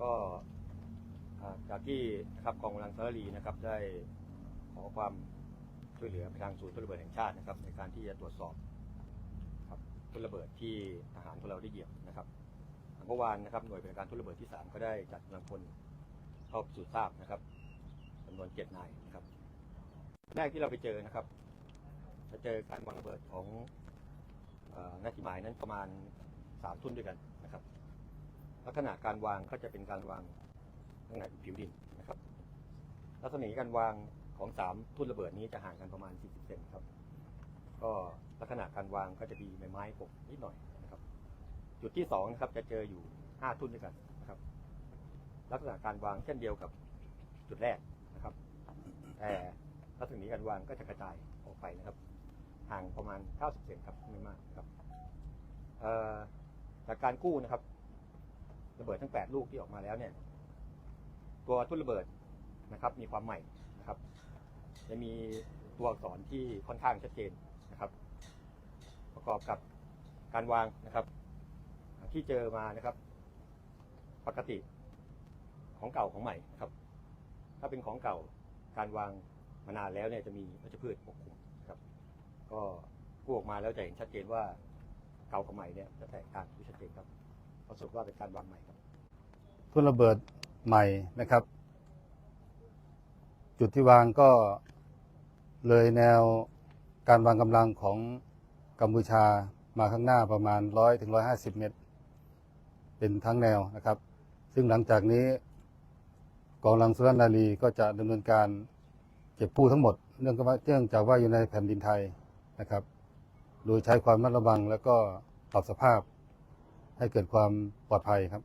ก็จากที่นะครับกองกำลังสารลีนะครับได้ขอความช่วยเหลือไปทางศูนย์ทุระเบิดแห่งชาตินะครับ ในการที่จะตรวจสอบครับทุระเบิดที่ทหารของเราได้เหยียบนะครับเมื่อวานนะครับหน่วยปฏิบัติการทุระเบิดที่สามก็ได้จัดกำลังพลเข้าพิสูจน์ทราบนะครับจำนวนเจ็ดนายนะครับแรกที่เราไปเจอนะครับจะเจอการวางระเบิดของอ่อนาทีหมายนั้นประมาณสามทุ่นด้วยกันนะครับ ลักษณะการวางก็จะเป็นการวางข้างในผิวดินนะครับ ลักษณะการวางของสามทุ่นระเบิดนี้จะห่างกันประมาณ 40 เซนครับ ก็ลักษณะการวางก็จะมีใบไม้ปกนิดหน่อยนะครับ จุดที่สองนะครับจะเจออยู่ 5 ทุ่นด้วยกันนะครับ ลักษณะการวางเช่นเดียวกับจุดแรกนะครับ แต่ลักษณะการวางก็จะกระจายออกไปนะครับ ห่างประมาณ 90 เซนครับไม่มากครับจากการกู้นะครับ ระเบิดทั้ง 8 ลูกที่ออกมาแล้วเนี่ย ตัวทุ่นระเบิดนะครับ มีความใหม่นะครับ จะมีตัวอักษรที่ค่อนข้างชัดเจนนะครับ ประกอบกับการวางนะครับ ที่เจอมานะครับ ปกติของเก่าของใหม่นะครับ ถ้าเป็นของเก่าการวางมานานแล้วเนี่ยจะมีวัชพืชปกคลุมนะครับ ก็กู้ออกมาแล้วจะเห็นชัดเจนว่าเก่ากับใหม่เนี่ยจะแตกต่างชัดเจนครับ ปรากฏว่าเป็นการวางใหม่ครับทุ่นระเบิดใหม่นะครับ จุดที่วางก็เลยแนวการวางกำลังของกัมพูชามาข้างหน้าประมาณ 100ถึง150 เมตร เป็นทั้งแนวนะครับ ซึ่งหลังจากนี้กองกำลังสุรนารีก็จะดำเนินการเก็บกู้ทั้งหมดเนื่องจากว่าเนื่องจากว่าอยู่ในแผ่นดินไทยนะครับ โดยใช้ความระมัดระวังแล้วก็ปรับสภาพ ให้เกิดความปลอดภัยครับ